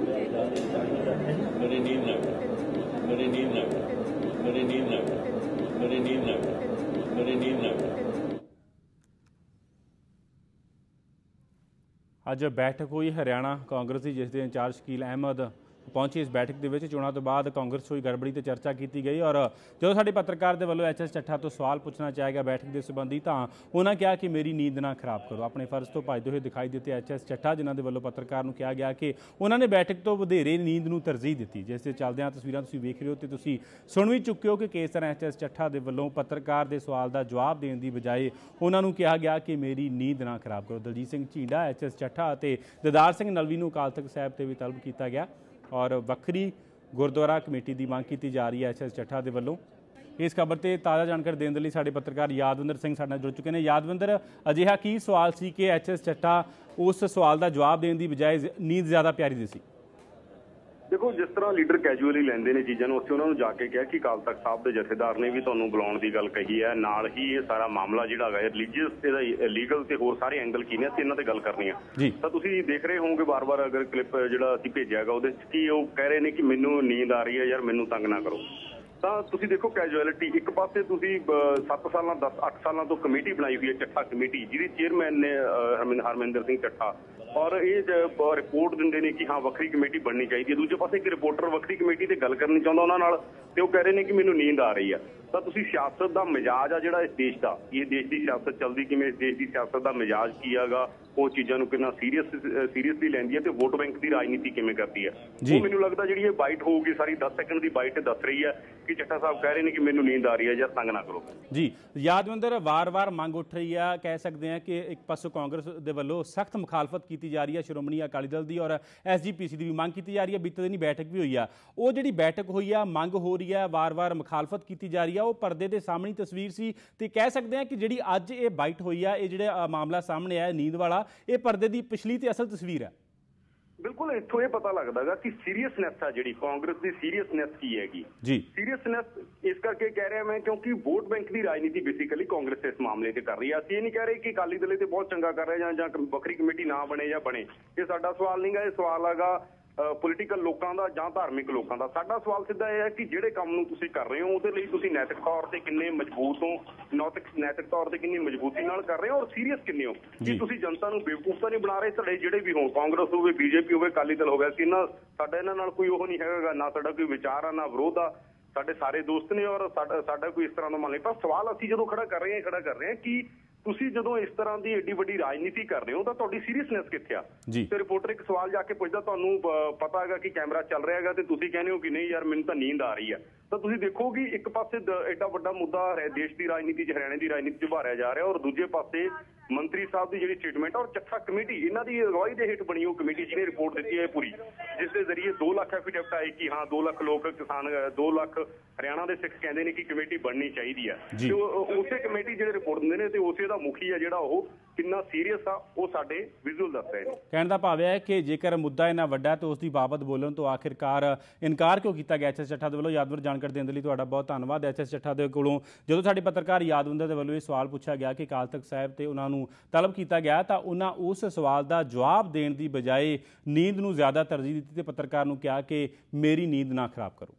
ਮੇਰੇ ਨੀਂਦ ਨਾ ਮੇਰੇ ਨੀਂਦ ਨਾ ਮੇਰੇ ਨੀਂਦ ਨਾ ਮੇਰੇ ਨੀਂਦ ਨਾ ਮੇਰੇ ਨੀਂਦ ਨਾ ਅੱਜ ਬੈਠਕ ਹੋਈ ਹਰਿਆਣਾ ਕਾਂਗਰਸ ਦੀ ਜਿਸ ਦੇ ਇੰਚਾਰਜ ਸ਼ਕੀਲ ਅਹਿਮਦ ਪਹੁੰਚੇ ਇਸ ਬੈਠਕ ਦੇ ਵਿੱਚ। ਚੋਣਾਂ ਤੋਂ ਬਾਅਦ ਕਾਂਗਰਸ ਹੋਈ ਗੜਬੜੀ ਤੇ ਚਰਚਾ ਕੀਤੀ ਗਈ ਔਰ ਜਦੋਂ ਸਾਡੇ ਪੱਤਰਕਾਰ ਦੇ ਵੱਲੋਂ ਐਚਐਸ ਚੱਠਾ ਤੋਂ ਸਵਾਲ ਪੁੱਛਣਾ ਚਾਹਿਆ ਗਿਆ ਬੈਠਕ ਦੇ ਸੰਬੰਧੀ ਤਾਂ ਉਹਨਾਂ ਕਿਹਾ ਕਿ ਮੇਰੀ ਨੀਂਦ ਨਾ ਖਰਾਬ ਕਰੋ। ਆਪਣੇ ਫਰਜ਼ ਤੋਂ ਭੱਜਦੇ ਹੋਏ ਦਿਖਾਈ ਦਿੱਤੇ ਐਚਐਸ ਚੱਠਾ, ਜਿਨ੍ਹਾਂ ਦੇ ਵੱਲੋਂ ਪੱਤਰਕਾਰ ਨੂੰ ਕਿਹਾ ਗਿਆ ਕਿ ਉਹਨਾਂ ਨੇ ਬੈਠਕ ਤੋਂ ਵਧੇਰੇ ਨੀਂਦ ਨੂੰ ਤਰਜੀਹ ਦਿੱਤੀ। ਜਿਸ ਦੇ ਚੱਲਦਿਆਂ ਤਸਵੀਰਾਂ ਤੁਸੀਂ ਵੇਖ ਰਹੇ ਹੋ ਤੇ ਤੁਸੀਂ ਸੁਣ ਵੀ ਚੁੱਕੇ ਹੋ ਕਿ ਕਿਸ ਤਰ੍ਹਾਂ ਐਚਐਸ ਚੱਠਾ ਦੇ ਵੱਲੋਂ ਪੱਤਰਕਾਰ ਦੇ ਸਵਾਲ ਦਾ ਜਵਾਬ ਦੇਣ ਦੀ ਬਜਾਏ ਉਹਨਾਂ ਨੂੰ ਕਿਹਾ ਗਿਆ ਕਿ ਮੇਰੀ ਨੀਂਦ ਨਾ ਖਰਾਬ ਕਰੋ। ਦਲਜੀਤ ਸਿੰਘ ਝੀਂਡਾ ਐਚਐਸ ਚੱਠਾ ਅਤੇ ਦਦਾਰ ਸਿੰਘ ਨਲਵੀ ਨੂੰ ਅਕਾਲ ਤਖਤ ਸਾਹਿਬ ਤੇ ਵੀ ਤਲਬ ਕੀਤਾ ਗਿਆ। ਔਰ ਵੱਖਰੀ ਗੁਰਦੁਆਰਾ ਕਮੇਟੀ ਦੀ ਮੰਗ ਕੀਤੀ ਜਾ ਰਹੀ ਹੈ ਐਸਐਸ ਚੱਠਾ ਦੇ ਵੱਲੋਂ। ਇਸ ਖਬਰ ਤੇ ਤਾਜ਼ਾ ਜਾਣਕਾਰੀ ਦੇਣ ਦੇ ਲਈ ਸਾਡੇ ਪੱਤਰਕਾਰ ਯਾਦਵਿੰਦਰ ਸਿੰਘ ਸਾਡੇ ਨਾਲ ਜੁੜ ਚੁੱਕੇ ਨੇ। ਯਾਦਵਿੰਦਰ, ਅਜਿਹਾ ਕੀ ਸਵਾਲ ਸੀ ਕਿ ਐਚਐਸ ਚੱਠਾ ਉਸ ਸਵਾਲ ਦਾ ਜਵਾਬ ਦੇਣ ਦੀ ਬਜਾਏ ਨੀਂਦ ਜ਼ਿਆਦਾ ਪਿਆਰੀ ਦੀ ਸੀ ਦੇਖੋ ਜਿਸ ਤਰ੍ਹਾਂ ਲੀਡਰ ਕੈਜੂਅਲੀ ਲੈਂਦੇ ਨੇ ਚੀਜ਼ਾਂ ਨੂੰ ਉੱਥੇ ਉਹਨਾਂ ਨੂੰ ਜਾ ਕੇ ਕਿਹਾ ਕਿ ਕਾਲ ਤਖਤ ਸਾਹਿਬ ਦੇ ਜਥੇਦਾਰ ਨੇ ਵੀ ਤੁਹਾਨੂੰ ਬੁਲਾਉਣ ਦੀ ਗੱਲ ਕਹੀ ਹੈ। ਨਾਲ ਹੀ ਇਹ ਸਾਰਾ ਮਾਮਲਾ ਜਿਹੜਾ ਹੈਗਾ ਰਿਲੀਜੀਅਸ ਤੇ ਲੀਗਲ ਤੇ ਹੋਰ ਸਾਰੇ ਐਂਗਲ ਕੀ ਨੇ ਅਸੀਂ ਇਹਨਾਂ ਤੇ ਗੱਲ ਕਰਨੀ ਆ। ਤਾਂ ਤੁਸੀਂ ਦੇਖ ਰਹੇ ਹੋਵੋਗੇ ਬਾਰ-ਬਾਰ ਅਗਰ ਕਲਿੱਪ ਜਿਹੜਾ ਅਸੀਂ ਭੇਜਿਆ ਹੈਗਾ ਉਹਦੇ ਚ ਕੀ ਉਹ ਕਹਿ ਰਹੇ ਨੇ ਕਿ ਮੈਨੂੰ ਨੀਂਦ ਆ ਰਹੀ ਹੈ ਯਾਰ ਮੈਨੂੰ ਤੰਗ ਨਾ ਕਰੋ। ਤਾਂ ਤੁਸੀਂ ਦੇਖੋ ਕੈਜੂਅਲਿਟੀ ਇੱਕ ਪਾਸੇ ਤੁਸੀਂ 7 ਸਾਲਾਂ 10 8 ਸਾਲਾਂ ਤੋਂ ਕਮੇਟੀ ਬਣਾਈ ਹੋਈ ਹੈ, ਚੱਠਾ ਕਮੇਟੀ, ਜਿਹਦੀ ਚੇਅਰਮੈਨ ਨੇ ਹਰਮਿੰਦਰ ਸਿੰਘ ਚੱਠਾ। ਔਰ ਇਹ ਰਿਪੋਰਟ ਦਿੰਦੇ ਨੇ ਕਿ ਹਾਂ, ਵੱਖਰੀ ਕਮੇਟੀ ਬਣਨੀ ਚਾਹੀਦੀ ਹੈ। ਦੂਜੇ ਪਾਸੇ ਇੱਕ ਰਿਪੋਰਟਰ ਵੱਖਰੀ ਕਮੇਟੀ ਤੇ ਗੱਲ ਕਰਨੀ ਚਾਹੁੰਦਾ ਉਹਨਾਂ ਨਾਲ। ਤੇ ਉਹ ਕਹਿ ਰਹੇ ਨੇ ਕਿ ਮੈਨੂੰ ਨੀਂਦ ਆ ਰਹੀ ਆ। ਤਾਂ ਤੁਸੀਂ ਸਿਆਸਤ ਦਾ ਮਿਜਾਜ ਆ ਜਿਹੜਾ ਇਸ ਦੇਸ਼ ਦਾ। ਇਹ ਦੇਸ਼ ਦੀ ਸਿਆਸਤ ਚੱਲਦੀ ਕਿਵੇਂ? ਇਸ ਦੇਸ਼ ਦੀ ਸਿਆਸਤ ਦਾ ਮਿਜਾਜ ਕੀ ਹੈਗਾ? ਉਹ ਚੀਜ਼ਾਂ ਨੂੰ ਕਿੰਨਾ ਸੀਰੀਅਸ ਸੀਰੀਅਸਲੀ ਲੈਂਦੀ ਹੈ ਤੇ ਵੋਟ ਬੈਂਕ ਦੀ ਰਾਜਨੀਤੀ ਕਿਵੇਂ ਕਰਦੀ ਹੈ। ਉਹ ਮੈਨੂੰ ਲੱਗਦਾ ਜਿਹੜੀ ਇਹ ਬਾਈਟ ਹੋਊਗੀ ਸਾਰੀ 10 ਸੈਕਿੰਡ ਦੀ ਬਾਈਟ ਦੱਸ ਰਹੀ ਹੈ ਕਿ ਚੱਠਾ ਸਾਹਿਬ ਕਹਿ ਰਹੇ ਨੇ ਕਿ ਮੈਨੂੰ ਨੀਂਦ ਆ ਰਹੀ ਹੈ ਜਾਂ ਤੰਗ ਨਾ ਕਰੋ। ਜੀ ਯਾਦਵਿੰਦਰ ਵਾਰ-ਵਾਰ ਮੰਗ ਉੱਠ ਰਹੀ ਹੈ ਕਹਿ ਸਕਦੇ ਹਾਂ ਕਿ ਇੱਕ ਪਾਸੋਂ ਕਾਂਗਰਸ ਦੇ ਵੱਲੋਂ ਸਖਤ ਮੁਖਾਲਫਤ ਕੀਤੀ ਜਾ ਰਹੀ ਹੈ ਸ਼੍ਰੋਮਣੀ ਅਕਾਲੀ ਦਲ ਦੀ ਔਰ ਐਸਜੀਪੀਸੀ ਦੀ ਵੀ ਮੰਗ ਕੀਤੀ ਜਾ ਰਹੀ ਹੈ ਬੀਤੇ ਦਿਨੀ ਬੈਠਕ ਵੀ ਹੋਈ ਆ। ਉਹ ਜਿਹੜੀ ਬੈਠਕ ਹੋਈ ਆ ਮੰਗ ਹੋ ਰਹੀ ਹੈ ਵਾਰ-ਵਾਰ ਮੁਖਾਲਫਤ ਕੀਤੀ ਜਾ ਰਹੀ ਆ ਉਹ ਪਰਦੇ ਦੇ ਸਾਹਮਣੀ ਤਸਵੀਰ ਸੀ ਤੇ ਕਹਿ ਸਕਦੇ ਹਾਂ ਕਿ ਜਿਹੜੀ ਅੱਜ ਇਹ ਬਾਈਟ ਹੋਈ ਆ ਇਹ ਜਿਹੜਾ ਮਾਮਲਾ ਸਾਹਮਣੇ ਆਇਆ ਨੀਂਦ ਵਾਲਾ ਇਹ ਪਰਦੇ ਦੀ ਪਿਛਲੀ ਤੇ ਅਸਲ ਤਸਵੀਰ ਹੈ। ਬਿਲਕੁਲ ਇੱਥੋਂ ਇਹ ਪਤਾ ਲੱਗਦਾਗਾ ਕਿ ਸੀਰੀਅਸਨੈਸ ਆ ਜਿਹੜੀ ਕਾਂਗਰਸ ਦੀ ਸੀਰੀਅਸਨੈਸ ਕੀ ਹੈਗੀ। ਜੀ। ਸੀਰੀਅਸਨੈਸ ਇਸ ਕਰਕੇ ਕਹਿ ਰਿਹਾ ਮੈਂ ਕਿਉਂਕਿ ਵੋਟ ਬੈਂਕ ਦੀ ਰਾਜਨੀਤੀ ਬੇਸਿਕਲੀ ਕਾਂਗਰਸ ਇਸ ਮਾਮਲੇ ਤੇ ਕਰ ਰਹੀ ਹੈ ਅਸੀਂ ਇਹ ਨਹੀਂ ਕਹਿ ਰਹੇ ਕਿ ਅਕਾਲੀ ਦਲ ਤੇ ਬਹੁਤ ਚੰਗਾ ਕਰ ਰਿਹਾ ਜਾਂ ਜਾਂ ਵੱਖਰੀ ਕਮੇਟੀ ਨਾ ਬਣੇ ਜਾਂ ਬਣੇ। ਇਹ ਸਾਡਾ ਸਵਾਲ ਨਹੀਂਗਾ ਇਹ ਸਵਾਲ ਹੈਗਾ ਪੋਲੀਟੀਕਲ ਲੋਕਾਂ ਦਾ ਜਾਂ ਧਾਰਮਿਕ ਲੋਕਾਂ ਦਾ ਸਾਡਾ ਸਵਾਲ ਸਿੱਧਾ ਇਹ ਹੈ ਕਿ ਜਿਹੜੇ ਕੰਮ ਨੂੰ ਤੁਸੀਂ ਕਰ ਰਹੇ ਹੋ ਉਹਦੇ ਲਈ ਤੁਸੀਂ ਨੈਤਿਕ ਤੌਰ ਤੇ ਕਿੰਨੇ ਮਜ਼ਬੂਤ ਹੋ ਨੈਤਿਕ ਨੈਤਿਕ ਤੌਰ ਤੇ ਕਿੰਨੀ ਮਜ਼ਬੂਤੀ ਨਾਲ ਕਰ ਰਹੇ ਹੋ ਔਰ ਸੀਰੀਅਸ ਕਿੰਨੇ ਹੋ। ਕਿ ਤੁਸੀਂ ਜਨਤਾ ਨੂੰ ਬੇਵਕੂਫ ਤਾਂ ਨਹੀਂ ਬਣਾ ਰਹੇ? ਤੁਹਾਡੇ ਜਿਹੜੇ ਵੀ ਹੋ ਕਾਂਗਰਸ ਹੋਵੇ ਬੀਜੇਪੀ ਹੋਵੇ ਅਕਾਲੀ ਦਲ ਹੋਵੇ ਅਸੀਂ ਇਹਨਾਂ ਸਾਡਾ ਇਹਨਾਂ ਨਾਲ ਕੋਈ ਉਹ ਨਹੀਂ ਹੈਗਾ ਨਾ ਸਾਡਾ ਕੋਈ ਵਿਚਾਰ ਆ ਨਾ ਵਿਰੋਧ ਆ। ਸਾਡੇ ਸਾਰੇ ਦੋਸਤ ਨੇ ਔਰ ਸਾਡਾ ਸਾਡਾ ਕੋਈ ਇਸ ਤਰ੍ਹਾਂ ਦਾ ਮਨ ਨਹੀਂ। ਪਰ ਸਵਾਲ ਅਸੀਂ ਜਦੋਂ ਖੜਾ ਕਰ ਰਹੇ ਹਾਂ ਖੜਾ ਕਰ ਰਹੇ ਹਾਂ ਕਿ ਤੁਸੀਂ ਜਦੋਂ ਇਸ ਤਰ੍ਹਾਂ ਦੀ ਏਡੀ ਵੱਡੀ ਰਾਜਨੀਤੀ ਕਰ ਰਹੇ ਹੋ ਤਾਂ ਤੁਹਾਡੀ ਸੀਰੀਅਸਨੈਸ ਕਿੱਥੇ ਆ। ਤੇ ਰਿਪੋਰਟਰ ਇੱਕ ਸਵਾਲ ਜਾ ਕੇ ਪੁੱਛਦਾ ਤੁਹਾਨੂੰ ਪਤਾ ਹੈਗਾ ਕਿ ਕੈਮਰਾ ਚੱਲ ਰਿਹਾ ਹੈਗਾ ਤੇ ਤੁਸੀਂ ਕਹਿੰਦੇ ਹੋ ਕਿ ਨਹੀਂ ਯਾਰ ਮੈਨੂੰ ਤਾਂ ਨੀਂਦ ਆ ਰਹੀ ਆ ਤਾਂ ਤੁਸੀਂ ਦੇਖੋ ਕਿ ਇੱਕ ਪਾਸੇ ਐਡਾ ਵੱਡਾ ਮੁੱਦਾ ਦੇਸ਼ ਦੀ ਰਾਜਨੀਤੀ 'ਚ ਹਰਿਆਣੇ ਦੀ ਰਾਜਨੀਤੀ 'ਚ ਉਭਾਰਿਆ ਜਾ ਰਿਹਾ ਔਰ ਦੂਜੇ ਪਾਸੇ ਮੰਤਰੀ ਸਾਹਿਬ ਦੀ ਜਿਹੜੀ ਸਟੇਟਮੈਂਟ ਔਰ ਚੱਠਾ ਕਮੇਟੀ ਇਹਨਾਂ ਦੀ ਅਗਵਾਈ ਦੇ ਹੇਠ ਬਣੀ ਉਹ ਕਮੇਟੀ ਜਿਹਨੇ ਰਿਪੋਰਟ ਦਿੱਤੀ ਹੈ ਪੂਰੀ। ਜਿਸ ਦੇ ਜ਼ਰੀਏ 2 ਲੱਖ ਐਫੀਡੈਵਿਟ ਆਏ ਕਿ ਹਾਂ 2 ਲੱਖ ਲੋਕ ਕਿਸਾਨ 2 ਲੱਖ ਹਰਿਆਣਾ ਦੇ ਸਿੱਖ ਕਹਿੰਦੇ ਨੇ ਕਿ ਕਮੇਟੀ ਬਣਨੀ ਚਾਹੀਦੀ ਹੈ। ਤੇ ਉਸੇ ਕਮੇਟੀ ਜਿਹੜੇ ਰਿਪੋਰਟ ਦਿੰਦੇ ਨੇ ਤੇ ਉਸੇ ਦਾ ਮੁਖੀ ਹੈ ਜਿਹੜਾ ਉਹ ਕਿੰਨਾ ਸੀਰੀਅਸ ਆ ਉਹ ਸਾਡੇ ਵਿਜ਼ੂਅਲ ਦੱਸ ਰਹੇ ਨੇ। ਕਹਿਣ ਦਾ ਭਾਵ ਹੈ ਕਿ ਜੇਕਰ ਮੁੱਦਾ ਇੰਨਾ ਵੱਡਾ ਤਾਂ ਉਸ ਦੀ ਬਾਬਤ ਬੋਲਣ ਤੋਂ ਆਖਿਰਕਾਰ ਇਨਕਾਰ ਕਿਉਂ ਕੀਤਾ ਗਿਆ? ਐਚਐਸ ਚੱਠਾ ਦੇ ਵੱਲੋਂ ਯਾਦਵਰ ਜਾਣਕਾਰੀ ਦੇਣ ਦੇ ਲਈ ਤੁਹਾਡਾ ਬਹੁਤ ਧੰਨਵਾਦ। ਐਚਐਸ ਚੱਠਾ ਦੇ ਕੋਲੋਂ ਜਦੋਂ ਸਾਡੇ ਪੱਤਰਕਾਰ ਯਾਦਵਿੰਦਰ ਦੇ ਵੱਲੋਂ ਇਹ ਸਵਾਲ ਪੁੱਛਿਆ ਗਿਆ ਕਿ ਅਕਾਲ ਤਖਤ ਸਾਹਿਬ ਤੇ ਉਹਨਾਂ ਨੂੰ ਤਲਬ ਕੀਤਾ ਗਿਆ ਤਾਂ ਉਹਨਾਂ ਉਸ ਸਵਾਲ ਦਾ ਜਵਾਬ ਦੇਣ ਦੀ ਬਜਾਏ ਨੀਂਦ ਨੂੰ ਜ਼ਿਆਦਾ ਤਰਜੀਹ ਦਿੱਤੀ ਤੇ ਪੱਤਰਕਾਰ ਨੂੰ ਕਿਹਾ ਕਿ ਮੇਰੀ ਨੀਂਦ ਨਾ ਖਰਾਬ ਕਰੋ।